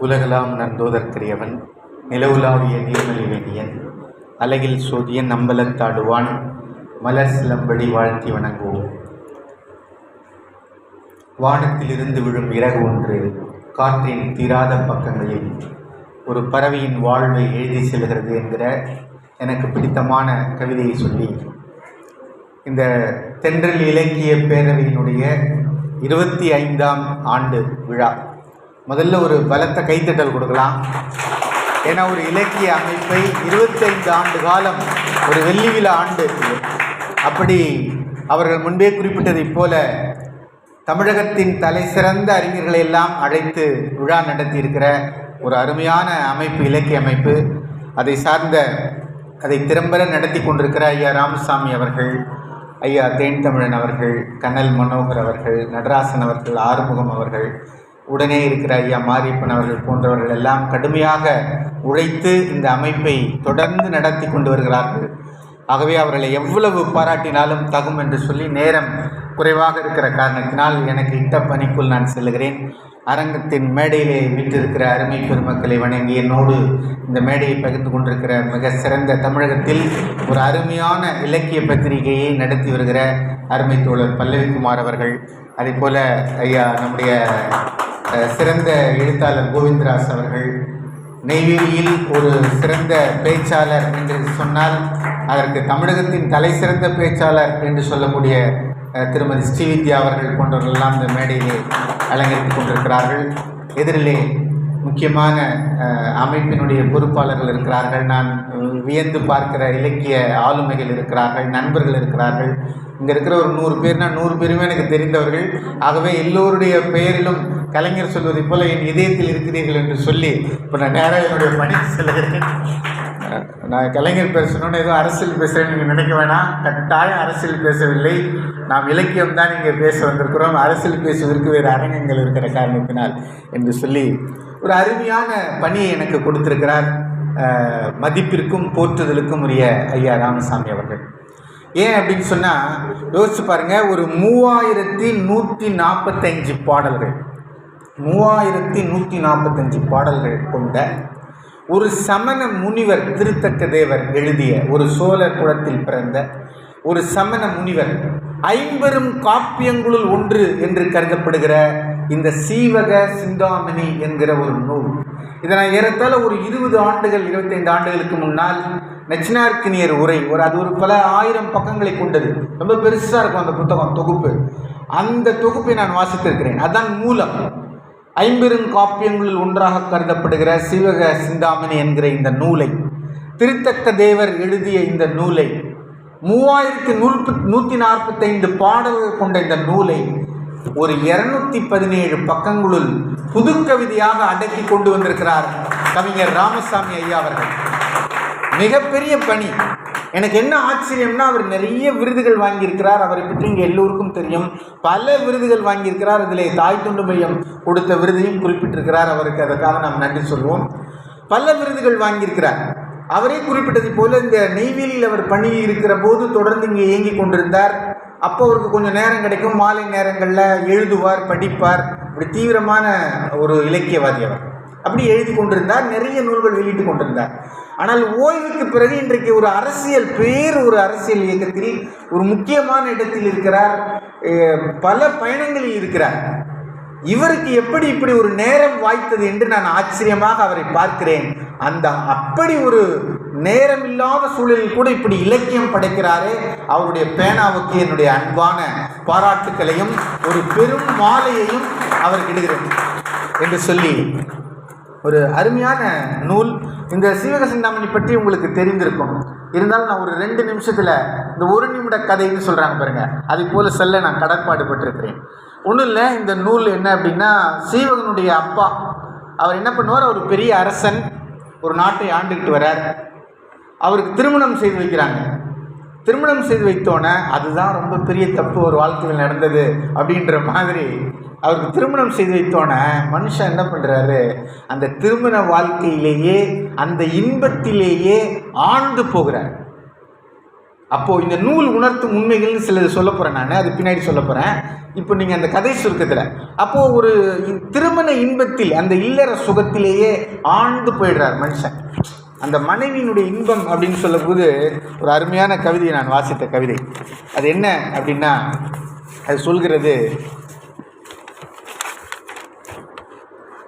உலகலாம் நந்தோதற்கரியவன் நிலவுலாவிய நீர்மலிவேணியன் அழகில் அலகில் சோதியன் நம்பலத்தாடுவான் மலர் சிலம்படி வாழ்த்தி வணங்குவோம். வானத்திலிருந்து விழும் இறகு ஒன்று காற்றின் தீராத பக்கங்களில். ஒரு பறவையின் வாழ்வை எழுதி செல்கிறது என்கிற எனக்கு பிடித்தமான கவிதையை சொல்லி இந்த தென்றல் இலக்கிய பேரவையினுடைய இருபத்தி ஐந்தாம் ஆண்டு விழா. முதல்ல ஒரு பலத்த கைத்தட்டல் கொடுக்கலாம். ஏன்னா ஒரு இலக்கிய அமைப்பை இருபத்தைந்து ஆண்டு காலம் ஒரு வெள்ளி விழா ஆண்டு. அப்படி அவர்கள் முன்பே குறிப்பிட்டதைப் போல தமிழகத்தின் தலை சிறந்த அறிஞர்களை எல்லாம் அழைத்து விழா நடத்தியிருக்கிற ஒரு அருமையான அமைப்பு இலக்கிய அமைப்பு. அதை சார்ந்த அதை திறம்பட நடத்தி கொண்டிருக்கிற ஐயா ராமசாமி அவர்கள் ஐயா தேன் தமிழன் அவர்கள் கண்ணல் மனோகர் அவர்கள் நடராசன் அவர்கள் ஆறுமுகம் அவர்கள் உடனே இருக்கிற ஐயா மாரியப்பன் அவர்கள் போன்றவர்கள் எல்லாம் கடுமையாக உழைத்து இந்த அமைப்பை தொடர்ந்து நடத்தி கொண்டு வருகிறார்கள். ஆகவே அவர்களை எவ்வளவு பாராட்டினாலும் தகும் என்று சொல்லி நேரம் குறைவாக இருக்கிற காரணத்தினால் எனக்கு இட்ட பணிக்குள் நான் செல்லுகிறேன். அரங்கத்தின் மேடையிலே வீற்றிருக்கிற அருமை பெருமக்களை வணங்கி என்னோடு இந்த மேடையை பகிர்ந்து கொண்டிருக்கிற மிக சிறந்த தமிழகத்தில் ஒரு அருமையான இலக்கிய பத்திரிகையை நடத்தி வருகிற அருமை தோழர் பல்லவிக்குமார் அவர்கள். அதே போல் ஐயா நம்முடைய சிறந்த எழுத்தாளர் கோவிந்தராஜ் அவர்கள் நெய்வேலியில் ஒரு சிறந்த பேச்சாளர் என்று சொன்னால் அதற்கு தமிழகத்தின் தலை சிறந்த பேச்சாளர் என்று சொல்லக்கூடிய திருமதி ஸ்ரீவித்யா அவர்கள் போன்றவர்களெல்லாம் இந்த மேடையிலே அலங்கரித்துக் கொண்டிருக்கிறார்கள். எதிரிலே முக்கியமான அமைப்பினுடைய பொறுப்பாளர்கள் இருக்கிறார்கள். நான் வியந்து பார்க்கிற இலக்கிய ஆளுமைகள் இருக்கிறார்கள் நண்பர்கள் இருக்கிறார்கள். இங்கே இருக்கிற ஒரு நூறு பேர்னா நூறு பேருமே எனக்கு தெரிந்தவர்கள். ஆகவே எல்லோருடைய பெயரிலும் கலைஞர் சொல்வதைப் போல் என் இதயத்தில் இருக்கிறீர்கள் என்று சொல்லி இப்போ நான் நேராக என்னுடைய பணிக்கு செல்கிறேன். நான் கலைஞர் பேசணும்னு ஏதோ அரசியல் பேசுகிறேன்னு நீங்கள் நினைக்க வேணாம். கட்டாயம் அரசியல் பேசவில்லை. நாம் இலக்கியம் தான் இங்கே பேச வந்திருக்கிறோம். அரசியல் பேசுவதற்கு வேறு அரங்கங்கள் இருக்கிற காரணத்தினால் என்று சொல்லி ஒரு அருமையான பணியை எனக்கு கொடுத்திருக்கிறார். மதிப்பிற்கும் போற்றுதலுக்கும் உரிய ஐயா ராமசாமி அவர்கள். ஏன் அப்படின்னு சொன்னால் யோசிச்சு பாருங்கள் ஒரு மூவாயிரத்தி நூற்றி நாற்பத்தஞ்சு பாடல்கள். மூவாயிரத்தி நூற்றி நாற்பத்தஞ்சு பாடல்கள் கொண்ட ஒரு சமண முனிவர் திருத்தக்க தேவர் எழுதிய ஒரு சோழர் குலத்தில் பிறந்த ஒரு சமண முனிவர் ஐம்பெரும் காப்பியங்களுள் ஒன்று என்று கருதப்படுகிற இந்த சீவக சிந்தாமணி என்கிற ஒரு நூல். இதை நான் ஏறத்தாழ ஒரு இருபது ஆண்டுகள் இருபத்தைந்து ஆண்டுகளுக்கு முன்னால் நச்சினார்க்கினியர் உரை ஒரு அது ஒரு பல ஆயிரம் பக்கங்களை கொண்டது. ரொம்ப பெருசாக இருக்கும் அந்த புத்தகம் தொகுப்பு. அந்த தொகுப்பை நான் வாசித்திருக்கிறேன். அதான் மூலம். ஐம்பெரும் காப்பியங்களில் ஒன்றாக கருதப்படுகிற சிவக சிந்தாமணி என்கிற இந்த நூலை. திருத்தக்க தேவர் எழுதிய இந்த நூலை. மூவாயிரத்தி நூற்பு நூற்றி நாற்பத்தைந்து பாடல்கள் கொண்ட இந்த நூலை ஒரு இருநூத்தி பதினேழு பக்கங்களுள் புதுக்கவிதையாக அடக்கி கொண்டு வந்திருக்கிறார் கவிஞர் ராமசாமி ஐயா அவர்கள். மிகப்பெரிய பணி. எனக்கு என்ன ஆச்சரியம்னா அவர் நிறைய விருதுகள் வாங்கியிருக்கிறார். அவரை பற்றி இங்கே எல்லோருக்கும் தெரியும். பல விருதுகள் வாங்கியிருக்கிறார். இதில் தாய் தொண்டு மையம் கொடுத்த விருதையும் குறிப்பிட்டிருக்கிறார். அவருக்கு அதற்காக நாம் நன்றி சொல்வோம். பல விருதுகள் வாங்கியிருக்கிறார். அவரே குறிப்பிட்டது போல இந்த நெய்வேலியில் அவர் பணி இருக்கிற போது தொடர்ந்து இங்கே இயங்கி கொண்டிருந்தார். அப்போ அவருக்கு கொஞ்சம் நேரம் கிடைக்கும். மாலை நேரங்களில் எழுதுவார் படிப்பார். இப்படி தீவிரமான ஒரு இலக்கியவாதி அவர். அப்படி எழுதி கொண்டிருந்தார் நிறைய நூல்கள் வெளியிட்டு கொண்டிருந்தார். ஆனால் ஓய்வுக்கு பிறகு இன்றைக்கு ஒரு அரசியல் பேர் ஒரு அரசியல் இயக்கத்தில் ஒரு முக்கியமான இடத்தில் இருக்கிறார் பல பயணங்களில் இருக்கிறார். இவருக்கு எப்படி இப்படி ஒரு நேரம் வாய்த்தது என்று நான் ஆச்சரியமாக அவரை பார்க்கிறேன். அந்த அப்படி ஒரு நேரம் இல்லாத சூழலில் கூட இப்படி இலக்கியம் படைக்கிறாரே. அவருடைய பேனாவுக்கு என்னுடைய அன்பான பாராட்டுக்களையும் ஒரு பெரும் மாலையையும் அவருக்கு இடுகிறேன் என்று சொல்லி ஒரு அருமையான நூல். இந்த சீவக சிந்தாமணி பற்றி உங்களுக்கு தெரிந்திருக்கும். இருந்தாலும் நான் ஒரு ரெண்டு நிமிஷத்தில் இந்த ஒரு நிமிட கதைன்னு சொல்கிறாங்க பாருங்க. அது போல் செல்ல நான் கடற்பாடு பட்டிருக்கிறேன் ஒன்றும் இல்லை இந்த நூல் என்ன அப்படின்னா சீவகனுடைய அப்பா. அவர் என்ன பண்ணுவார்? ஒரு பெரிய அரசன். ஒரு நாட்டை ஆண்டுகிட்டு வரார் அவருக்கு திருமணம் செய்து வைக்கிறாங்க. திருமணம் செய்து வைத்தோன்னே அதுதான் ரொம்ப பெரிய தப்பு ஒரு வாழ்க்கையில் நடந்தது அப்படின்ற மாதிரி அவருக்கு திருமணம் செய்து வைத்தோன்னே மனுஷன் என்ன பண்ணுறாரு அந்த திருமண வாழ்க்கையிலேயே அந்த இன்பத்திலேயே ஆழ்ந்து போகிறார். அப்போது இந்த நூல் உணர்த்தும் உண்மைகள்னு சிலது சொல்ல போகிறேன் நான். அது பின்னாடி சொல்ல போகிறேன் இப்போ நீங்கள் அந்த கதை சுருக்கத்தில் அப்போது ஒரு திருமண இன்பத்தில் அந்த இல்லற சுகத்திலேயே ஆழ்ந்து போயிடுறார் மனுஷன். அந்த மனைவியினுடைய இன்பம் அப்படின்னு சொல்லும்போது ஒரு அருமையான கவிதையை நான் வாசித்த கவிதை. அது என்ன அப்படின்னா அது சொல்கிறது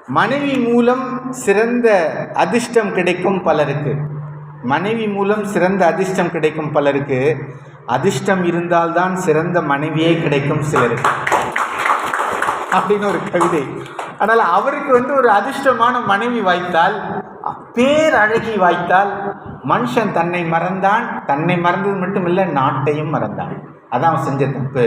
மனைவி மூலம் சிறந்த அதிர்ஷ்டம் கிடைக்கும் பலருக்கு. மனைவி மூலம் சிறந்த அதிர்ஷ்டம் கிடைக்கும் பலருக்கு அதிர்ஷ்டம் இருந்தால்தான் சிறந்த மனைவியே கிடைக்கும் சிலருக்கு. அப்படின்னு ஒரு கவிதை. ஆனால் அவருக்கு வந்து ஒரு அதிர்ஷ்டமான மனைவி வாய்த்தால் பேரழகி வாய்த்தால் மனுஷன் தன்னை மறந்தான் தன்னை மறந்தது மட்டும் இல்லை நாட்டையும் மறந்தான். அதான் அவன் செஞ்ச தப்பு.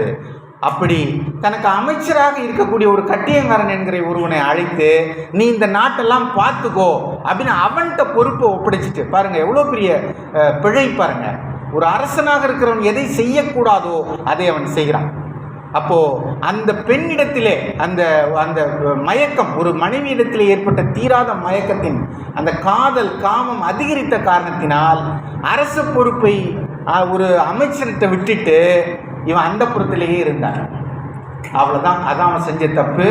அப்படி தனக்கு அமைச்சராக இருக்கக்கூடிய ஒரு கட்டியங்காரன் என்கிற ஒருவனை அழைத்து நீ இந்த நாட்டெல்லாம் பார்த்துக்கோ அப்படின்னு அவன்கிட்ட பொறுப்பை ஒப்படைச்சிட்டு பாருங்க எவ்வளோ பெரிய பிழை பாருங்க. ஒரு அரசனாக இருக்கிறவன் எதை செய்யக்கூடாதோ அதை அவன் செய்கிறான். அப்போ அந்த பெண்ணிடத்திலே அந்த அந்த மயக்கம் ஒரு மனைவியிடத்திலே ஏற்பட்ட தீராத மயக்கத்தின் அந்த காதல் காமம் அதிகரித்த காரணத்தினால் அரச பொறுப்பை ஒரு அமைச்சர்கிட்ட விட்டுட்டு இவன் அந்த புறத்திலேயே இருந்தான். அவ்வளோதான் அதான் அவன் செஞ்ச தப்பு.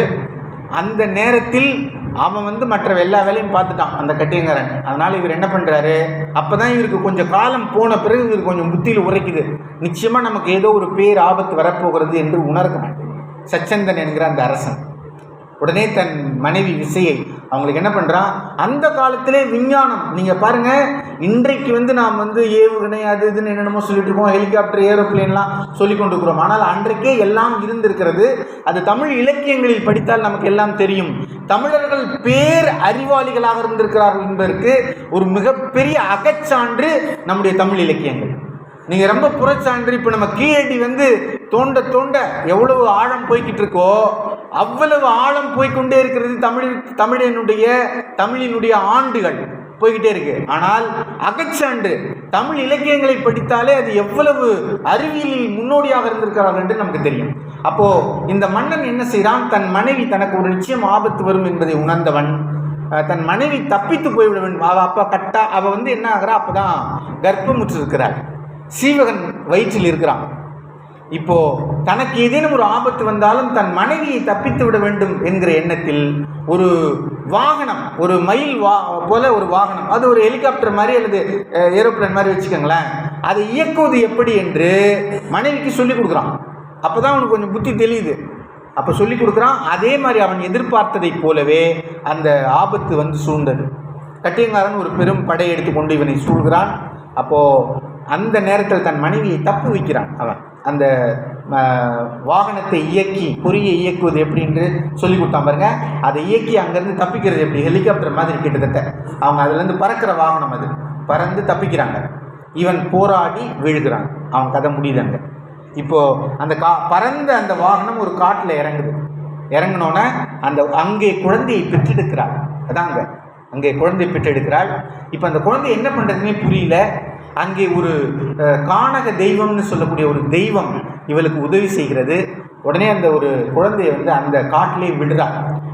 அந்த நேரத்தில் அவன் வந்து மற்ற எல்லா வேலையும் பார்த்துட்டான் அந்த கட்டியங்காரன். அதனால் இவர் என்ன பண்ணுறாரு அப்போ தான் இவருக்கு கொஞ்சம் காலம் போன பிறகு இவருக்கு கொஞ்சம் புத்தியில் உரைக்குது. நிச்சயமாக நமக்கு ஏதோ ஒரு பேர் ஆபத்து வரப்போகிறது என்று உணர்கிறான் சச்சந்தன் என்கிற அந்த அரசன். உடனே தன் மனைவி விசையை அவங்களுக்கு என்ன பண்ணுறான் அந்த காலத்திலே விஞ்ஞானம். நீங்கள் பாருங்கள் இன்றைக்கு வந்து நாம் வந்து ஏவுகணை அது இதுன்னு என்னென்னமோ சொல்லிட்டு இருக்கோம் ஹெலிகாப்டர் ஏரோப்ளேன்லாம் சொல்லி கொண்டு இருக்கிறோம் ஆனால் அன்றைக்கே எல்லாம் இருந்திருக்கிறது. அது தமிழ் இலக்கியங்களில் படித்தால் நமக்கு எல்லாம் தெரியும். தமிழர்கள் பேர் அறிவாளிகளாக இருந்திருக்கிறார்கள் என்பதற்கு ஒரு மிகப்பெரிய அகச்சான்று நம்முடைய தமிழ் இலக்கியங்கள். நீங்கள் ரொம்ப புறச்சான்று இப்போ நம்ம கீழடி வந்து தோண்ட தோண்ட எவ்வளவு ஆழம் போய்கிட்டு இருக்கோ அவ்வளவு ஆழம் போய்க்கொண்டே இருக்கிறது தமிழ் தமிழனுடைய தமிழினுடைய ஆண்டுகள் போய்கிட்டே இருக்கு. ஆனால் அகச்சான்று தமிழ் இலக்கியங்களை படித்தாலே அது எவ்வளவு அறிவியலில் முன்னோடியாக இருந்திருக்கிறார்கள் என்று நமக்கு தெரியும். அப்போ இந்த மன்னன் என்ன செய்கிறான் தன் மனைவி தனக்கு ஒரு நிச்சயம் ஆபத்து வரும் என்பதை உணர்ந்தவன் தன் மனைவி தப்பித்து போய்விட வேண்டும் அவ அப்போ கட்டா அவ வந்து என்ன ஆகிறா? அப்பதான் கர்ப்பமுற்று இருக்கிறாள் சீவகன் வயிற்றில் இருக்கிறான். இப்போ தனக்கு ஏதேனும் ஒரு ஆபத்து வந்தாலும் தன் மனைவியை தப்பித்து விட வேண்டும் என்கிற எண்ணத்தில் ஒரு வாகனம் ஒரு மயில் வா போல ஒரு வாகனம் அது ஒரு ஹெலிகாப்டர் மாதிரி அல்லது ஏரோப்ளேன் மாதிரி வச்சுக்கோங்களேன். அதை இயக்குவது எப்படி என்று மனைவிக்கு சொல்லி கொடுக்குறான். அப்போ தான் அவனுக்கு கொஞ்சம் புத்தி தெளியுது. அப்போ சொல்லி கொடுக்குறான் அதே மாதிரி அவன் எதிர்பார்த்ததைப் போலவே அந்த ஆபத்து வந்து சூழ்ந்தது. கட்டியங்காரன் ஒரு பெரும் படையை எடுத்துக்கொண்டு இவனை சூழ்கிறான். அப்போது அந்த நேரத்தில் தன் மனைவியை தப்பு வைக்கிறான். அவன் அந்த ம- வாகனத்தை இயக்கி பொறியை இயக்குவது எப்படி என்று சொல்லி கொடுத்தான் பாருங்க. அதை இயக்கி அங்கேருந்து தப்பிக்கிறது எப்படி? ஹெலிகாப்டர் மாதிரி கிட்டத்தட்ட. அவங்க அதுலேருந்து பறக்கிற வாகனம் அது. பறந்து தப்பிக்கிறாங்க. இவன் போராடி விழுகிறான். அவன் கதை முடியுதாங்க இப்போது அந்த கா பறந்த அந்த வாகனம் ஒரு காட்டில் இறங்குது. இறங்கினோன்னே அந்த அங்கே குழந்தையை பெற்றெடுக்கிறாள். அதாங்க. அங்கே அங்கே குழந்தை பெற்றெடுக்கிறாள். இப்போ அந்த குழந்தை என்ன பண்ணுறதுனே புரியல. அங்கே ஒரு காணக கானக தெய்வம்னு சொல்லக்கூடிய ஒரு தெய்வம் இவளுக்கு உதவி செய்கிறது. உடனே அந்த ஒரு குழந்தையை வந்து அந்த காட்டிலே விடுறா.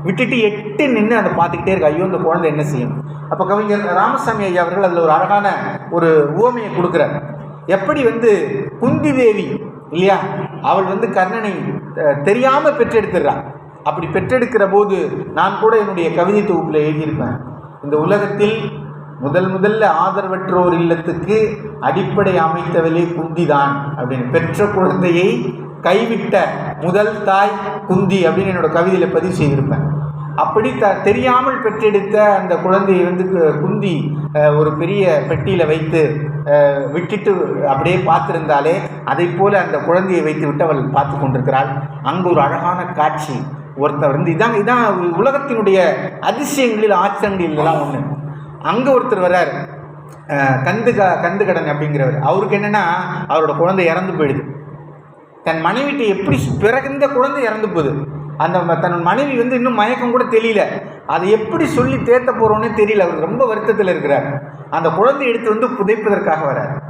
விட்டுட்டு எட்டு நின்று அதை பார்த்துக்கிட்டே இருக்கு. ஐயோ அந்த குழந்தை என்ன செய்யும்? அப்போ கவிஞர் ராமசாமி ஐயா அவர்கள் அதில் ஒரு அழகான ஒரு உவமையை கொடுக்குறார். எப்படி வந்து குந்தி தேவி இல்லையா? அவள் வந்து கர்ணனை தெரியாமல் பெற்றெடுத்துடுறான் அப்படி பெற்றெடுக்கிற போது நான் கூட என்னுடைய கவிதை தொகுப்பில் எழுதியிருப்பேன். இந்த உலகத்தில் முதல் முதல்ல ஆதரவற்றோர் இல்லத்துக்கு அடிப்படை அமைத்தவளே குந்திதான் அப்படின்னு. பெற்ற குழந்தையை கைவிட்ட முதல் தாய் குந்தி அப்படின்னு என்னோட கவிதையில் பதிவு செய்திருப்பேன். அப்படி த தெரியாமல் பெற்றெடுத்த அந்த குழந்தையை வந்து குந்தி ஒரு பெரிய பெட்டியில் வைத்து விட்டுட்டு அப்படியே பார்த்துருந்தாலே அதை போல் அந்த குழந்தையை வைத்து விட்டு அவள் பார்த்து கொண்டிருக்கிறாள். அங்கு ஒரு அழகான காட்சி ஒருத்தர் வந்து இதான் இதான் உலகத்தினுடைய அதிசயங்களில் ஆச்சரியங்களில் எல்லாம் ஒன்று அங்கே ஒருத்தர் வர்றார். கந்து க கந்து கடன் அப்படிங்கிறவர். அவருக்கு என்னென்னா அவரோட குழந்தை இறந்து போயிடுது. தன் மனைவிட்டு எப்படி பிறந்த குழந்தை இறந்து போகுது? அந்த ம- தன் மனைவி வந்து இன்னும் மயக்கம் கூட தெரியல. அதை எப்படி சொல்லி தேத்த போகிறோன்னே தெரியல. அவர் ரொம்ப வருத்தத்தில் இருக்கிறார். அந்த குழந்தை எடுத்து வந்து புதைப்பதற்காக வரார்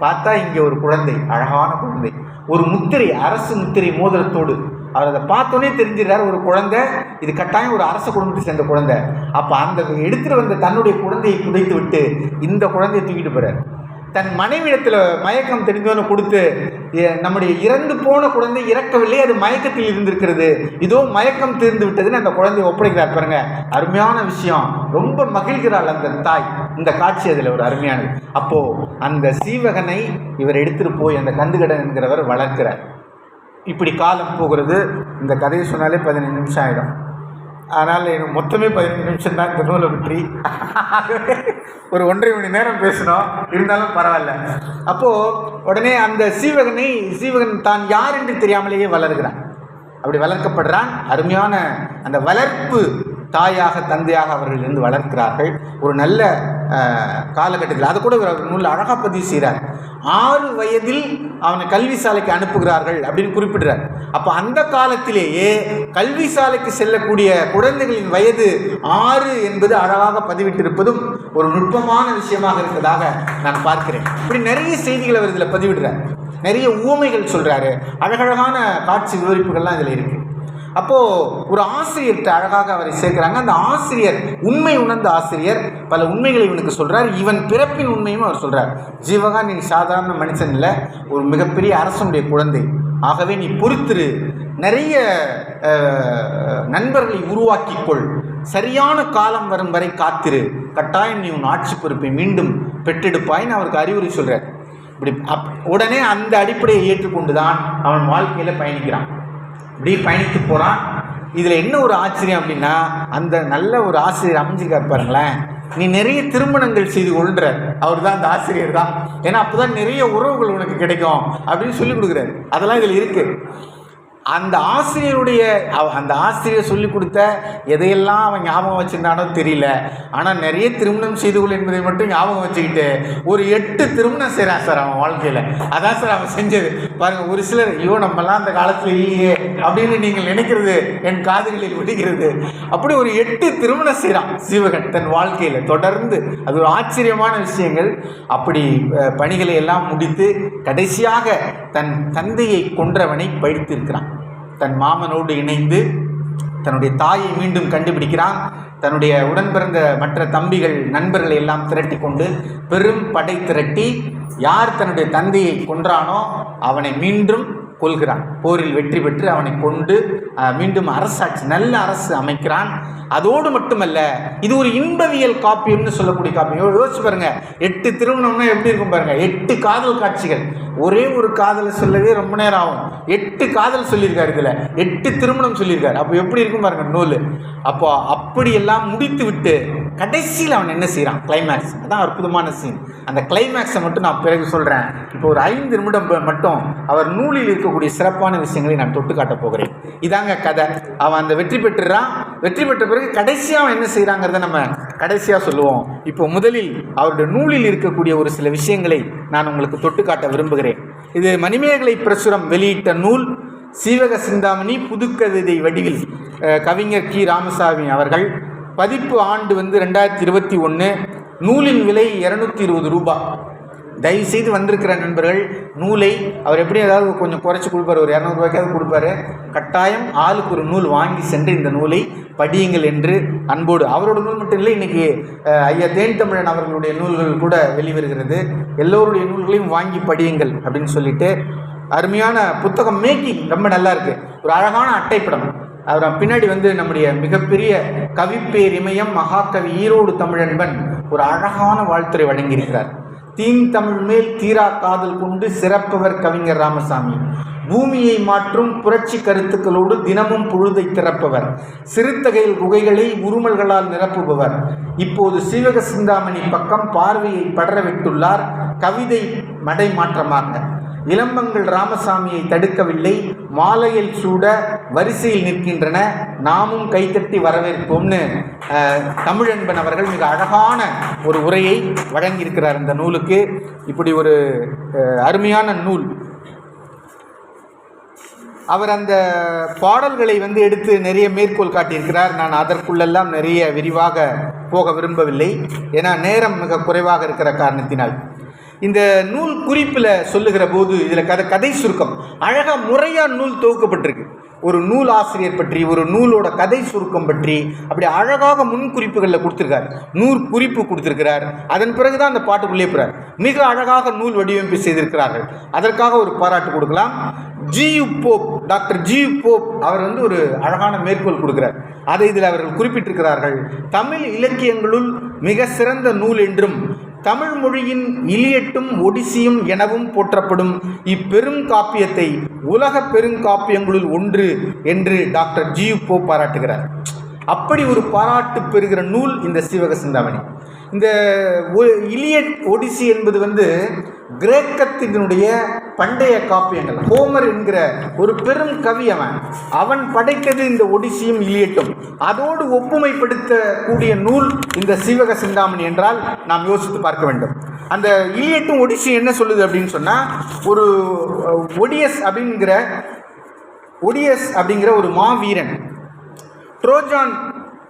பார்த்தா இங்கே ஒரு குழந்தை அழகான குழந்தை. ஒரு முத்திரை அரசு முத்திரை மோதிரத்தோடு அவர் அதை பார்த்தோன்னே தெரிஞ்சிடறார் ஒரு குழந்தை. இது கட்டாயம் ஒரு அரச குடும்பத்தை சேர்ந்த குழந்தை. அப்போ அந்த எடுத்துகிட்டு வந்த தன்னுடைய குழந்தையை புதைத்து விட்டு இந்த குழந்தையை தூக்கிட்டு போகிறார் தன் மனைவிடத்தில் மயக்கம் தெரிஞ்சவனை கொடுத்து நம்முடைய இறந்து போன குழந்தை இறக்கவில்லை அது மயக்கத்தில் இருந்திருக்கிறது. இதோ மயக்கம் தீர்ந்து விட்டதுன்னு அந்த குழந்தையை ஒப்படைக்கிறார் பாருங்க. அருமையான விஷயம். ரொம்ப மகிழ்கிறாள் அந்த தாய். இந்த காட்சி அதில் ஒரு அருமையானது. அப்போது அந்த சீவகனை இவர் எடுத்துட்டு போய் அந்த கந்துகடன் என்கிறவர் வளர்க்கிறார். இப்படி காலம் போகிறது. இந்த கதையை சொன்னாலே பதினஞ்சு நிமிஷம் ஆகிடும் அதனால் எனக்கு மொத்தமே பதினஞ்சு நிமிஷம் தான் இந்த நூலை பற்றி. ஒரு ஒன்றரை மணி நேரம் பேசணும் இருந்தாலும் பரவாயில்ல. அப்போது உடனே அந்த சீவகனை சீவகன் தான் யார் என்று தெரியாமலேயே வளர்கிறான். அப்படி வளர்க்கப்படுறான். அருமையான அந்த வளர்ப்பு தாயாக தந்தையாக அவர்கள் இருந்து வளர்க்கிறார்கள். ஒரு நல்ல காலகட்டத்தில் அது கூட ஒரு நூல் அழகாக பதிவு செய்கிறார் ஆறு வயதில் அவனை கல்வி சாலைக்கு அனுப்புகிறார்கள் அப்படின்னு குறிப்பிடுறார். அப்போ அந்த காலத்திலேயே கல்வி சாலைக்கு செல்லக்கூடிய குழந்தைகளின் வயது ஆறு என்பது அழகாக பதிவிட்டிருப்பதும் ஒரு நுட்பமான விஷயமாக இருப்பதாக நான் பார்க்கிறேன். இப்படி நிறைய செய்திகளை அவர் இதில் பதிவிடுறார். நிறைய ஊமைகள் சொல்கிறாரு அழகழகான காட்சி விவரிப்புகள்லாம் இதில் இருக்குது அப்போது ஒரு ஆசிரியர்கிட்ட அழகாக அவரை சேர்க்குறாங்க. அந்த ஆசிரியர் உண்மை உணர்ந்த ஆசிரியர் பல உண்மைகளை இவனுக்கு சொல்கிறார் இவன் பிறப்பின் உண்மையும் அவர் சொல்கிறார் ஜீவகா நீ சாதாரண மனுஷன் இல்லை. ஒரு மிகப்பெரிய அரசனுடைய குழந்தை. ஆகவே நீ பொறுத்திரு. நிறைய நண்பர்களை உருவாக்கிக்கொள். சரியான காலம் வரும் வரை காத்திரு. கட்டாயம் நீ உன் ஆட்சி பொறுப்பை மீண்டும் பெற்றெடுப்பாய்ன்னு அவருக்கு அறிவுரை சொல்கிறார் இப்படி அப் உடனே அந்த அடிப்படையை ஏற்றுக்கொண்டு தான் அவன் வாழ்க்கையில் பயணிக்கிறான். இப்படி பயணித்து போகிறான் இதில் என்ன ஒரு ஆச்சரியம் அப்படின்னா அந்த நல்ல ஒரு ஆசிரியர் அமைஞ்சிருக்கார் பாருங்களேன். நீ நிறைய திருமணங்கள் செய்து கொள்ற. அவர் தான் அந்த ஆசிரியர் தான். ஏன்னா அப்போ தான் நிறைய உறவுகள் உனக்கு கிடைக்கும் அப்படின்னு சொல்லி கொடுக்குறாரு. அதெல்லாம் இதில் இருக்குது அந்த ஆசிரியருடைய அந்த ஆசிரியர் சொல்லி கொடுத்த எதையெல்லாம் அவன் ஞாபகம் வச்சிருந்தானோ தெரியல. ஆனால் நிறைய திருமணம் செய்து கொள் என்பதை மட்டும் ஞாபகம் வச்சுக்கிட்டு ஒரு எட்டு திருமணம் செய்கிறான் சார் அவன் வாழ்க்கையில். அதான் சார் அவன் செஞ்சது. பாருங்கள் ஒரு சிலர் ஐயோ நம்மலாம் அந்த காலத்தில் இல்லையே அப்படின்னு நீங்கள் நினைக்கிறது என் காதுகளில் விடுகிறது அப்படி ஒரு எட்டு திருமணம் செய்கிறான் சீவகன் தன் வாழ்க்கையில். தொடர்ந்து அது ஒரு ஆச்சரியமான விஷயங்கள். அப்படி பணிகளை எல்லாம் முடித்து கடைசியாக தன் தந்தையை கொன்றவனை பழித்திருக்கிறான். தன் மாமனோடு இணைந்து தன்னுடைய தாயை மீண்டும் கண்டுபிடிக்கிறான். தன்னுடைய உடன் பிறந்த மற்ற தம்பிகள் நண்பர்களை எல்லாம் திரட்டி கொண்டு பெரும் படை திரட்டி யார் தன்னுடைய தந்தையை கொன்றானோ அவனை மீண்டும் கொள்கிறான் போரில் வெற்றி பெற்று அவனை கொண்டு மீண்டும் அரசாட்சி நல்ல அரசு அமைக்கிறான். அதோடு மட்டுமல்ல இது ஒரு இன்பவியல் காப்பியம்னு சொல்லக்கூடிய காப்பியம். யோசிச்சு பாருங்க. எட்டு திருமணம்னா எப்படி இருக்கும் பாருங்க? எட்டு காதல் காட்சிகள். ஒரே ஒரு காதலை சொல்லவே ரொம்ப நேரம் ஆகும். எட்டு காதல் சொல்லியிருக்காரு இதில். எட்டு திருமணம் சொல்லியிருக்காரு. அப்போ எப்படி இருக்கும் பாருங்க நூல்? அப்போ அப்படியெல்லாம் முடித்து விட்டு கடைசியில் அவன் என்ன செய்கிறான் கிளைமேக்ஸ் அதான் அற்புதமான சீன் அந்த கிளைமேக்ஸை மட்டும் நான் பிறகு சொல்கிறேன் இப்போ ஒரு ஐந்து நிமிடம் மட்டும் அவர் நூலில் இருக்கக்கூடிய சிறப்பான விஷயங்களை நான் தொட்டு காட்டப் போகிறேன். இதாங்க கதை. அவன் அந்த வெற்றி பெற்றுறான். வெற்றி பெற்ற பிறகு கடைசியாக அவன் என்ன செய்கிறாங்கிறத நம்ம கடைசியாக சொல்லுவோம். இப்போ முதலில் அவருடைய நூலில் இருக்கக்கூடிய ஒரு சில விஷயங்களை நான் உங்களுக்கு தொட்டு காட்ட விரும்புகிறேன். இது மணிமேகலை பிரசுரம் வெளியிட்ட நூல் சீவக சிந்தாமணி புதுக்கவிதை வடிவில் கவிஞர் கி. ராமசாமி அவர்கள் பதிப்பு ஆண்டு வந்து ரெண்டாயிரத்தி இருபத்தி ஒன்று நூலின் விலை இரநூத்தி இருபது ரூபாய் தயவுசெய்து வந்திருக்கிற நண்பர்கள் நூலை அவர் எப்படி ஏதாவது கொஞ்சம் குறைச்சி கொடுப்பாரு ஒரு இரநூறுபாய்க்காவது கொடுப்பாரு கட்டாயம் ஆளுக்கு ஒரு நூல் வாங்கி சென்று இந்த நூலை படியுங்கள் என்று அன்போடு அவரோட நூல் மட்டும் இல்லை இன்றைக்கி ஐயா தேன் தமிழன் அவர்களுடைய நூல்கள் கூட வெளிவருகிறது. எல்லோருடைய நூல்களையும் வாங்கி படியுங்கள் அப்படின்னு சொல்லிட்டு அருமையான புத்தகம் மேக்கிங் ரொம்ப நல்லா இருக்குது ஒரு அழகான அட்டைப்படம். அவர் பின்னாடி வந்து நம்முடைய மிகப்பெரிய கவிப்பேரிமயம் மகாகவி ஈரோடு தமிழன்பன் ஒரு அழகான வாழ்த்துரை வழங்கியிருக்கிறார். தீன் தமிழ் மேல் தீரா காதல் கொண்டு சிறப்பவர் கவிஞர் ராமசாமி. பூமியை மாற்றும் புரட்சி கருத்துக்களோடு தினமும் பொழுதை திறப்பவர். சிறுத்தகையில் குகைகளை உருமல்களால் நிரப்புபவர். இப்போது சீவக சிந்தாமணி பக்கம் பார்வையை படரவிட்டுள்ளார். கவிதை மடை மாற்றமாக. இளம்பங்கள் ராமசாமியை தடுக்கவில்லை மாலையில் சூட வரிசையில் நிற்கின்றன. நாமும் கைத்தட்டி வரவேற்போம்னு தமிழன்பன் அவர்கள் மிக அழகான ஒரு உரையை வழங்கியிருக்கிறார் இந்த நூலுக்கு. இப்படி ஒரு அருமையான நூல். அவர் அந்த பாடல்களை வந்து எடுத்து நிறைய மேற்கோள் காட்டியிருக்கிறார். நான் அதற்குள்ளெல்லாம் நிறைய விரிவாக போக விரும்பவில்லை. ஏன்னா நேரம் மிக குறைவாக இருக்கிற காரணத்தினால். இந்த நூல் குறிப்பில் சொல்லுகிற போது இதில் கதை கதை சுருக்கம். அழகாக முறையாக நூல் தொகுக்கப்பட்டிருக்கு. ஒரு நூல் ஆசிரியர் பற்றி ஒரு நூலோட கதை சுருக்கம் பற்றி அப்படி அழகாக முன்குறிப்புகளில் கொடுத்துருக்கார். நூறு குறிப்பு கொடுத்துருக்கிறார். அதன் பிறகு தான் அந்த பாட்டுக்குள்ளே போகிறார் மிக அழகாக நூல் வடிவமைப்பு செய்திருக்கிறார்கள். அதற்காக ஒரு பாராட்டு கொடுக்கலாம். G pope doctor G pope அவர் வந்து ஒரு அழகான மேற்கோள் கொடுக்கிறார். அதை இதில் அவர்கள் குறிப்பிட்டிருக்கிறார்கள். தமிழ் இலக்கியங்களுள் மிக சிறந்த நூல் என்றும் தமிழ் மொழியின் இலியட்டும் ஒடிசியும் எனவும் போற்றப்படும் இப்பெரும் காப்பியத்தை உலக பெருங்காப்பியங்களுள் ஒன்று என்று டாக்டர் ஜி போ பாராட்டுகிறார். அப்படி ஒரு பாராட்டு பெறுகிற நூல் இந்த சீவக சிந்தாமணி. இந்த ஒ- இலியட் ஒடிசி என்பது வந்து கிரேக்கத்தினுடைய பண்டைய காப்பியங்கள். ஹோமர் என்கிற ஒரு பெரும் கவி அவன். அவன் படைத்தது இந்த ஒடிசியும் இலியட்டும். அதோடு ஒப்புமைப்படுத்தக்கூடிய நூல் இந்த சீவக சிந்தாமணி என்றால் நாம் யோசித்து பார்க்க வேண்டும். அந்த இலியட்டும் ஒடிசி என்ன சொல்லுது அப்படின்னு சொன்னால் ஒரு ஒடியஸ் அப்படிங்கிற ஒடியஸ் அப்படிங்கிற ஒரு மாவீரன். ட்ரோஜான்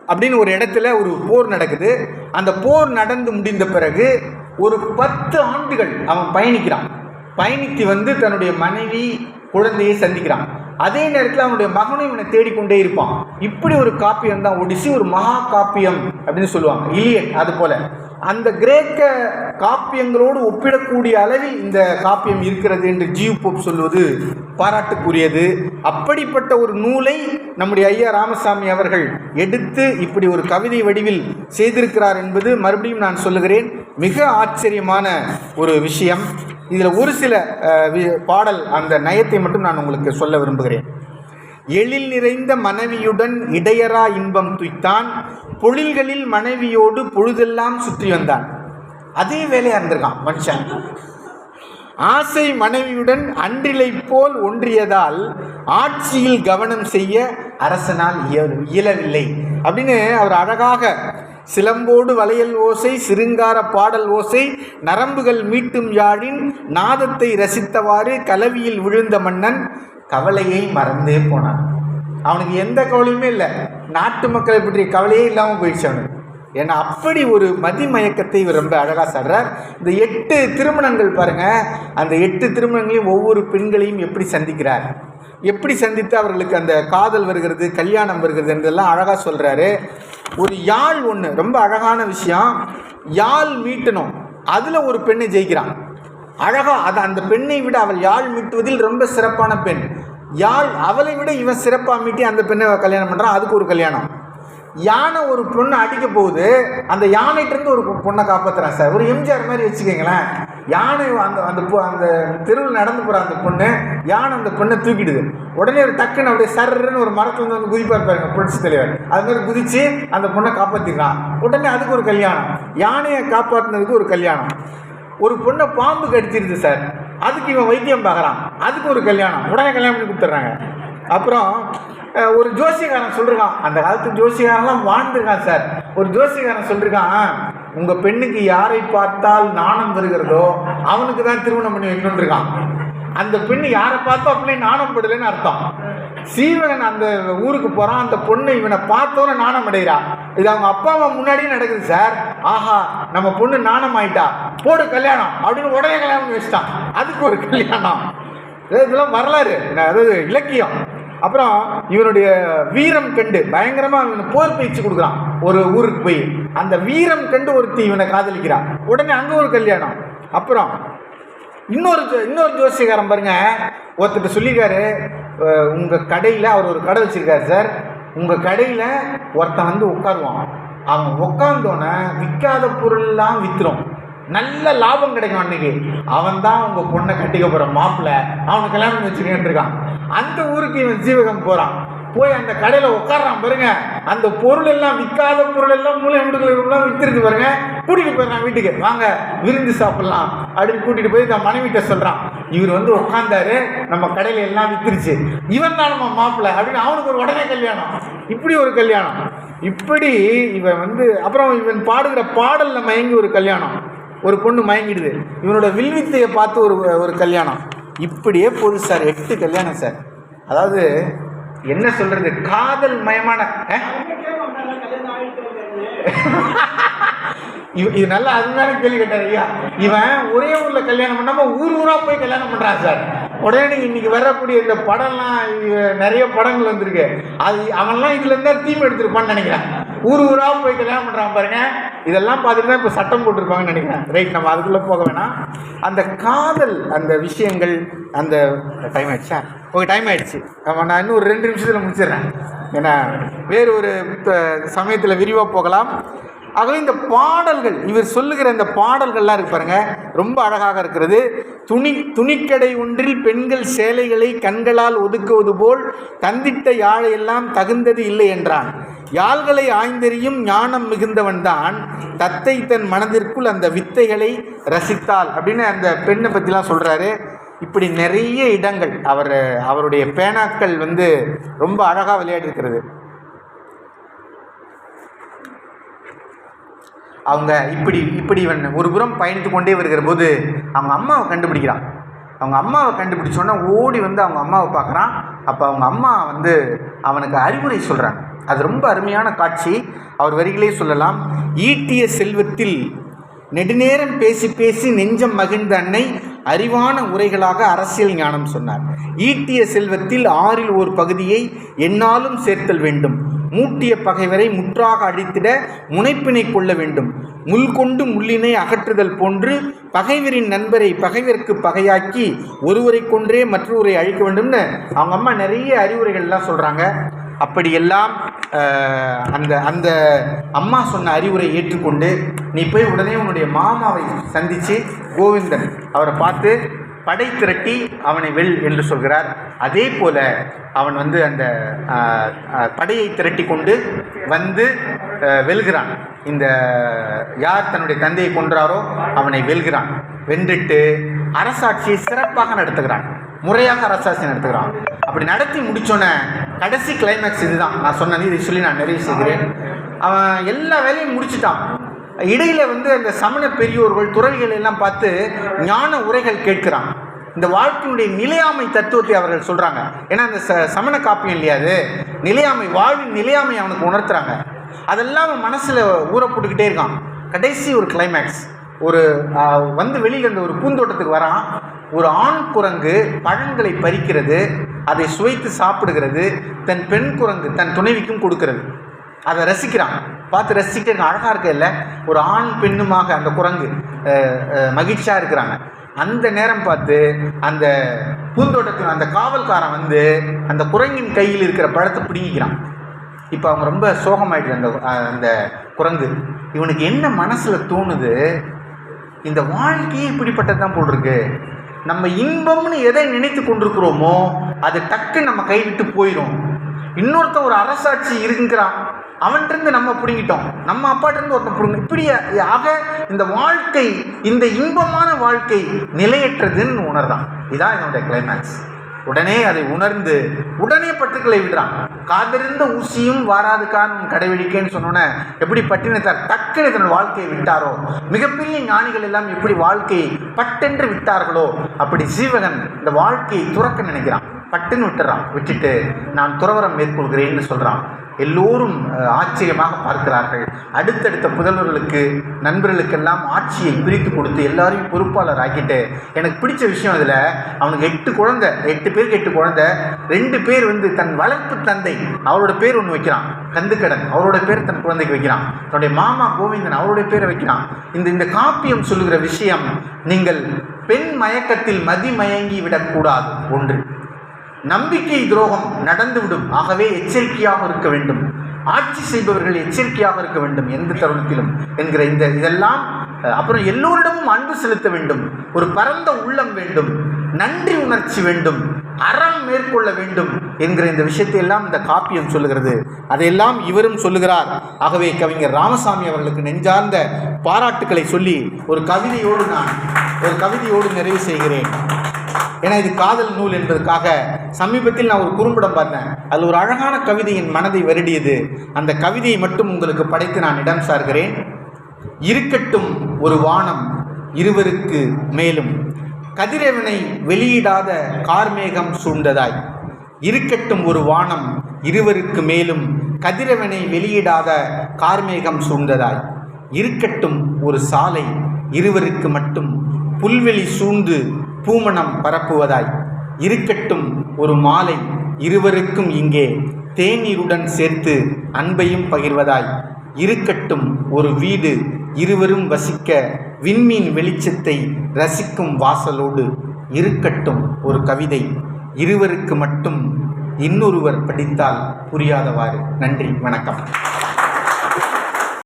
அப்படின்னு ஒரு இடத்துல ஒரு போர் நடக்குது. அந்த போர் நடந்து முடிந்த பிறகு ஒரு பத்து ஆண்டுகள் அவன் பயணிக்கிறான். பயணித்து வந்து தன்னுடைய மனைவி குழந்தையை சந்திக்கிறான். அதே நேரத்தில் அவனுடைய மகனும் இவனை தேடிக்கொண்டே இருப்பான். இப்படி ஒரு காப்பியம் தான் ஒடிசி ஒரு மகா காப்பியம் அப்படின்னு சொல்லுவாங்க. இலியட் அது போல. அந்த கிரேக்க காப்பியங்களோடு ஒப்பிடக்கூடிய அளவில் இந்த காப்பியம் இருக்கிறது என்று ஜீவ் போப் சொல்வது பாராட்டுக்குரியது. அப்படிப்பட்ட ஒரு நூலை நம்முடைய ஐயா ராமசாமி அவர்கள் எடுத்து இப்படி ஒரு கவிதை வடிவில் செய்திருக்கிறார் என்பது மறுபடியும் நான் சொல்லுகிறேன். மிக ஆச்சரியமான ஒரு விஷயம். இதில் ஒரு சில வி- பாடல் அந்த நயத்தை மட்டும் நான் உங்களுக்கு சொல்ல விரும்புகிறேன். எழில் நிறைந்த மனைவியுடன் இடையரா இன்பம் துய்த்தான் பொழில்களில் மனைவியோடு பொழுதெல்லாம் சுற்றி வந்தான். அதே வேலையாக இருந்திருக்கான் மனுஷன். ஆசை மனைவியுடன் அன்றிலை போல் ஒன்றியதால் ஆட்சியில் கவனம் செய்ய அரசனால் இயலவில்லை. அப்படின்னு அவர் அழகாக சிலம்போடு வளையல் ஓசை சிருங்கார பாடல் ஓசை நரம்புகள் மீட்டும் யாழின் நாதத்தை ரசித்தவாறு கலவியில் விழுந்த மன்னன் கவலையை மறந்தே போனான். அவனுக்கு எந்த கவலையுமே இல்லை. நாட்டு மக்களை பற்றிய கவலையே இல்லாமல் போயிடுச்சு அவனுக்கு. ஏன்னா அப்படி ஒரு மதிமயக்கத்தை இவர் ரொம்ப அழகாக சாடுறார் இந்த எட்டு திருமணங்கள் பாருங்க. அந்த எட்டு திருமணங்களையும் ஒவ்வொரு பெண்களையும் எப்படி சந்திக்கிறார்? எப்படி சந்தித்து அவர்களுக்கு அந்த காதல் வருகிறது கல்யாணம் வருகிறது என்றெல்லாம் அழகாக சொல்கிறாரு ஒரு யாழ் ஒன்று ரொம்ப அழகான விஷயம். யாழ் மீட்டணும். அதில் ஒரு பெண்ணை ஜெயிக்கிறான். அழகா அது அந்த பெண்ணை விட அவள் யாழ் மீட்டுவதில் ரொம்ப சிறப்பான பெண். யாழ் அவளை விட இவன் சிறப்பாக மீட்டி அந்த பெண்ணை கல்யாணம் பண்ணுறான் அதுக்கு ஒரு கல்யாணம். யானை ஒரு பொண்ணை அடிக்க போகுது. அந்த யானைகிட்டருந்து ஒரு பொண்ணை காப்பாற்றுறான் சார். ஒரு எம்ஜிஆர் மாதிரி வச்சுக்கோங்களேன். யானை அந்த அந்த அந்த தெருவில் நடந்து போகிற அந்த பொண்ணு யானை அந்த பொண்ணை தூக்கிடுது. உடனே ஒரு டக்குன்னு அப்படியே சர்ன்னு ஒரு மரத்துல வந்து குதிப்பார் பாருங்க புரட்சி தலைவர். அது மாதிரி குதித்து அந்த பொண்ணை காப்பாற்றிக்கிறான் உடனே அதுக்கு ஒரு கல்யாணம். யானையை காப்பாற்றினதுக்கு ஒரு கல்யாணம். ஒரு பொண்ணை பாம்பு கடிச்சிருது சார். அதுக்கு இவன் வைத்தியம் பார்க்குறான். அதுக்கு ஒரு கல்யாணம். உடனே கல்யாணம் பண்ணி கொடுத்துட்றாங்க. அப்புறம் ஒரு ஜோசியக்காரன் சொல்லிருக்கான் அந்த காலத்து ஜோசியக்காரன்லாம் வாழ்ந்துருக்கான் சார். ஒரு ஜோசியக்காரன் சொல்லிருக்கான் உங்கள் பெண்ணுக்கு யாரை பார்த்தால் நாணம் வருகிறதோ அவனுக்கு தான் திருமணம் பண்ணி வைக்கணும்னு இருக்கான். அந்த பெண்ணு யாரை பார்த்தோ அப்படியே நாணம் படலன்னு அர்த்தம். சீவகன் அந்த ஊருக்கு போகிறான் அந்த பொண்ணு இவனை பார்த்தோன்னே நாணம் அடைகிறா இது அவங்க அப்பா அம்மா முன்னாடியே நடக்குது சார். ஆஹா நம்ம பொண்ணு நாணம் ஆயிட்டா. போடு கல்யாணம் அப்படின்னு உடனே கல்யாணம் வச்சுட்டான். அதுக்கு ஒரு கல்யாணம். இதெல்லாம் வரலாறு. அதாவது இலக்கியம். அப்புறம் இவனுடைய வீரம் கண்டு பயங்கரமாக இவன் போர் பயிற்சி கொடுக்குறான். ஒரு ஊருக்கு போய். அந்த வீரம் கண்டு ஒருத்தி இவனை காதலிக்கிறான் உடனே அங்கே ஒரு கல்யாணம். அப்புறம் இன்னொரு ஜோ- இன்னொரு ஜோசியக்காரன் பாருங்க ஒருத்தர் சொல்லியிருக்காரு உங்கள் உங்க கடையில் அவர் ஒரு கடை வச்சிருக்காரு சார். உங்க கடையில் ஒருத்தன் வந்து உட்காருவான். அவன் உட்காந்தோன்னே விற்காத பொருள்லாம் விற்றுரும் நல்ல லாபம் கிடைக்கும் அன்னைக்கு. அவன் தான் உங்க பொண்ணை கட்டிக்க போற மாப்பிள்ளை. அவனுக்கு கல்யாணம் பண்ணி இருக்கான். அந்த ஊருக்கு இவன் ஜீவகம் போறான். போய் அந்த கடையில உட்கார்றான் பாருங்க. அந்த பொருள் எல்லாம் விற்காத பொருள் எல்லாம் மூளை முடுக்கலாம் வித்துருக்கு பாருங்க. கூட்டிட்டு போயிடறான் வீட்டுக்கு. வாங்க விருந்து சாப்பிடலாம். அப்படின்னு கூட்டிட்டு போய் இந்த மனைவிட்ட சொல்றான். இவர் வந்து உட்காந்தாரு நம்ம கடையில எல்லாம் வித்துருச்சு. இவன் தான் நம்ம மாப்பிள்ளை அப்படின்னு அவனுக்கு ஒரு உடனே கல்யாணம். இப்படி ஒரு கல்யாணம். இப்படி இவன் வந்து அப்புறம் இவன் பாடுகிற பாடல்ல மயங்கி ஒரு கல்யாணம். ஒரு பொண்ணு மயங்கிடுது. இவனோட வில்வித்தையை பார்த்து ஒரு ஒரு கல்யாணம். இப்படியே போகுது சார். எட்டு கல்யாணம் சார். அதாவது என்ன சொல்றது? காதல் மயமான இது நல்லா அருமையான கேள்வி கேட்டார் ஐயா. இவன் ஒரே ஊர்ல கல்யாணம் பண்ணாம ஊர் ஊரா போய் கல்யாணம் பண்றான் சார். உடனே இன்னைக்கு வரக்கூடிய இந்த படம்லாம் நிறைய படங்கள் வந்திருக்கு. அது அவன்லாம் இதுல இருந்தா தீம் எடுத்துருப்பான்னு நினைக்கிறேன். ஊர் ஊரா போய் கல்யாணம் பண்றான் பாருங்க. இதெல்லாம் பார்த்துட்டு தான் இப்போ சட்டம் போட்டிருப்பாங்கன்னு நினைக்கிறேன். ரைட் நம்ம அதுக்குள்ளே போக வேணாம். அந்த காதல் அந்த விஷயங்கள் அந்த டைம் ஆயிடுச்சா? ஓகே டைம் ஆயிடுச்சு. ஆமாம் நான் இன்னும் ஒரு ரெண்டு நிமிஷத்தில் முடிச்சிடுறேன். ஏன்னா வேறு ஒரு சமயத்தில் விரிவாக போகலாம். ஆகவே இந்த பாடல்கள் இவர் சொல்லுகிற இந்த பாடல்கள்லாம் இருக்கு பாருங்க ரொம்ப அழகாக இருக்கிறது. துணி துணிக்கடை ஒன்றில் பெண்கள் சேலைகளை கண்களால் ஒதுக்குவது போல் தந்திட்ட யாழையெல்லாம் தகுந்தது இல்லை என்றான். யாழ்களை ஆய்ந்தெறியும் ஞானம் மிகுந்தவன்தான். தத்தை தன் மனதிற்குள் அந்த வித்தைகளை ரசித்தாள். அப்படின்னு அந்த பெண்ணை பற்றிலாம் சொல்கிறாரு இப்படி நிறைய இடங்கள் அவர் அவருடைய பேனாக்கள் வந்து ரொம்ப அழகாக விளையாடிருக்கிறது அவங்க இப்படி இப்படி இவன் ஒரு புறம் பயணித்து கொண்டே வருகிற போது அவங்க அம்மாவை கண்டுபிடிக்கிறான். அவங்க அம்மாவை கண்டுபிடிச்சோன்னா ஓடி வந்து அவங்க அம்மாவை பார்க்குறான். அப்போ அவங்க அம்மா வந்து அவனுக்கு அறிவுரை சொல்கிறாங்க அது ரொம்ப அருமையான காட்சி. அவர் வரிகளே சொல்லலாம் ஈட்டிய செல்வத்தில் நெடுநேரம் பேசி பேசி நெஞ்சம் மகிழ்ந்த அன்னை அறிவான உரைகளாக அரசியல் ஞானம் சொன்னார். ஈட்டிய செல்வத்தில் ஆறில் ஒரு பகுதியை என்னாலும் சேர்த்தல் வேண்டும். மூட்டிய பகைவரை முற்றாக அழித்திட முனைப்பினை கொள்ள வேண்டும். முள் கொண்டு முள்ளினை அகற்றுதல் போன்று பகைவரின் நண்பரை பகைவருக்கு பகையாக்கி ஒருவரை கொன்றே மற்றொருவரை அழிக்க வேண்டும்னு அவங்க அம்மா நிறைய அறிவுரைகள்லாம் சொல்கிறாங்க அப்படியெல்லாம் அந்த அந்த அம்மா சொன்ன அறிவுரை ஏற்றுக்கொண்டு நீ போய் உடனே உன்னுடைய மாமாவை சந்தித்து கோவிந்தன் அவரை பார்த்து படை திரட்டி அவனை வெல் என்று சொல்கிறார். அதே போல அவன் வந்து அந்த படையை திரட்டி கொண்டு வந்து வெல்கிறான். இந்த யார் தன்னுடைய தந்தையை கொன்றாரோ அவனை வெல்கிறான். வென்றுட்டு அரசாட்சியை சிறப்பாக நடத்துகிறான். முறையாக அரசாசி நடத்துகிறான். அப்படி நடத்தி முடிச்சோன்னே கடைசி கிளைமேக்ஸ் இதுதான். நான் சொன்னது இதை சொல்லி நான் நிறைவு செய்கிறேன். அவன் எல்லா வேலையும் முடிச்சுட்டான். இடையில் வந்து அந்த சமண பெரியோர்கள் துறவிகள் எல்லாம் பார்த்து ஞான உரைகள் கேட்கிறான். இந்த வாழ்க்கையினுடைய நிலையாமை தத்துவத்தை அவர்கள் சொல்கிறாங்க ஏன்னா அந்த ச சமண காப்பியம் இல்லையா அது? நிலையாமை வாழ்வின் நிலையாமை அவனுக்கு உணர்த்துறாங்க. அதெல்லாம் அவன் மனசில் ஊற போட்டுக்கிட்டே இருக்கான். கடைசி ஒரு கிளைமேக்ஸ் ஒரு வந்து வெளியில் இருந்த ஒரு பூந்தோட்டத்துக்கு வரான். ஒரு ஆண் குரங்கு பழங்களை பறிக்கிறது அதை சுவைத்து சாப்பிடுகிறது தன் பெண் குரங்கு தன் துணைவிக்கும் கொடுக்கிறது. அதை ரசிக்கிறான். பார்த்து ரசிக்க அழகாக இருக்க இல்லை ஒரு ஆண் பெண்ணுமாக அந்த குரங்கு மகிழ்ச்சியாக இருக்கிறாங்க. அந்த நேரம் பார்த்து அந்த பூந்தோட்டத்தில் அந்த காவல்காரன் வந்து அந்த குரங்கின் கையில் இருக்கிற பழத்தை பிடுங்கிக்கிறான். இப்போ அவங்க ரொம்ப சோகமாயிட்டு அந்த அந்த குரங்கு. இவனுக்கு என்ன மனசில் தோணுது? இந்த வாழ்க்கையே இப்படிப்பட்டது தான் போட்டிருக்கு நம்ம இன்பம்னு எதை நினைத்து கொண்டிருக்கிறோமோ அது டக்கு நம்ம கைவிட்டு போயிடும். இன்னொருத்தன் ஒரு அரசாட்சி இருக்குங்கிறான். அவன்கிட்ட நம்ம பிடுங்கிட்டோம். நம்ம அப்பாட்டிருந்து ஒருத்தன் பிடுங்க இப்படி ஆக இந்த வாழ்க்கை இந்த இன்பமான வாழ்க்கை நிலையற்றதுன்னு உணர்தான் இதான் என்னுடைய கிளைமேக்ஸ் உடனே அதை உணர்ந்து உடனே பட்டுக்களை விடுறான். காதிருந்த ஊசியும் வாராது கான் கடைவிழிக்கேன்னு சொன்னோன்னே எப்படி பட்டினத்தார் டக்குன்னு தன் வாழ்க்கையை விட்டாரோ மிகப்பெரிய ஞானிகள் எல்லாம் எப்படி வாழ்க்கையை பட்டென்று விட்டார்களோ அப்படி சீவகன் இந்த வாழ்க்கையை துறக்க நினைக்கிறான். பட்டுன்னு விட்டுறான். விட்டுட்டு நான் துறவரம் மேற்கொள்கிறேன்னு சொல்கிறான் எல்லோரும் ஆச்சரியமாக பார்க்கிறார்கள். அடுத்தடுத்த புதல்வர்களுக்கு நண்பர்களுக்கெல்லாம் ஆட்சியை பிரித்து கொடுத்து எல்லாரையும் பொறுப்பாளர் ஆக்கிட்டு எனக்கு பிடிச்ச விஷயம் இதில் அவனுக்கு எட்டு குழந்தை எட்டு பேருக்கு எட்டு குழந்தை. ரெண்டு பேர் வந்து தன் வளர்ப்பு தந்தை அவரோட பேர் ஒன்று வைக்கிறான். கந்துக்கடன் அவரோட பேர் தன் குழந்தைக்கு வைக்கிறான். தன்னுடைய மாமா கோவிந்தன் அவருடைய பேரை வைக்கிறான். இந்த இந்த காப்பியம் சொல்லுகிற விஷயம் நீங்கள் பெண் மயக்கத்தில் மதிமயங்கி விடக்கூடாது. ஒன்று. நம்பிக்கை துரோகம் நடந்துவிடும். ஆகவே எச்சரிக்கையாக இருக்க வேண்டும். ஆட்சி செய்பவர்கள் எச்சரிக்கையாக இருக்க வேண்டும் எந்த தருணத்திலும் என்கிற இந்த இதெல்லாம் அப்புறம் எல்லோரிடமும் அன்பு செலுத்த வேண்டும். ஒரு பரந்த உள்ளம் வேண்டும். நன்றி உணர்ச்சி வேண்டும். அறம் மேற்கொள்ள வேண்டும் என்கிற இந்த விஷயத்தை எல்லாம் இந்த காப்பியம் சொல்லுகிறது. அதையெல்லாம் இவரும் சொல்லுகிறார். ஆகவே கவிஞர் ராமசாமி அவர்களுக்கு நெஞ்சார்ந்த பாராட்டுக்களை சொல்லி ஒரு கவிதையோடு நான் ஒரு கவிதையோடு நிறைவு செய்கிறேன். ஏன்னா இது காதல் நூல் என்பதற்காக சமீபத்தில் நான் ஒரு குறும்படம் பார்த்தேன். அதில் ஒரு அழகான கவிதை என் மனதை வருடியது. அந்த கவிதையை மட்டும் உங்களுக்கு படைத்து நான் இடம் சார்கிறேன். இருக்கட்டும் ஒரு வானம் இருவருக்கு மேலும். கதிரவனை வெளியிடாத கார்மேகம் சூழ்ந்ததாய். இருக்கட்டும் ஒரு வானம் இருவருக்கு மேலும். கதிரவனை வெளியிடாத கார்மேகம் சூழ்ந்ததாய். இருக்கட்டும் ஒரு சாலை இருவருக்கு மட்டும். புல்வெளி சூழ்ந்து பூமணம் பரப்புவதாய். இருக்கட்டும் ஒரு மாலை இருவருக்கும் இங்கே தேநீருடன் சேர்த்து அன்பையும் பகிர்வதாய். இருக்கட்டும் ஒரு வீடு இருவரும் வசிக்க விண்மீன் வெளிச்சத்தை ரசிக்கும் வாசலோடு. இருக்கட்டும் ஒரு கவிதை இருவருக்கு மட்டும் இன்னொருவர் படித்தால் புரியாதவாறு. நன்றி வணக்கம்.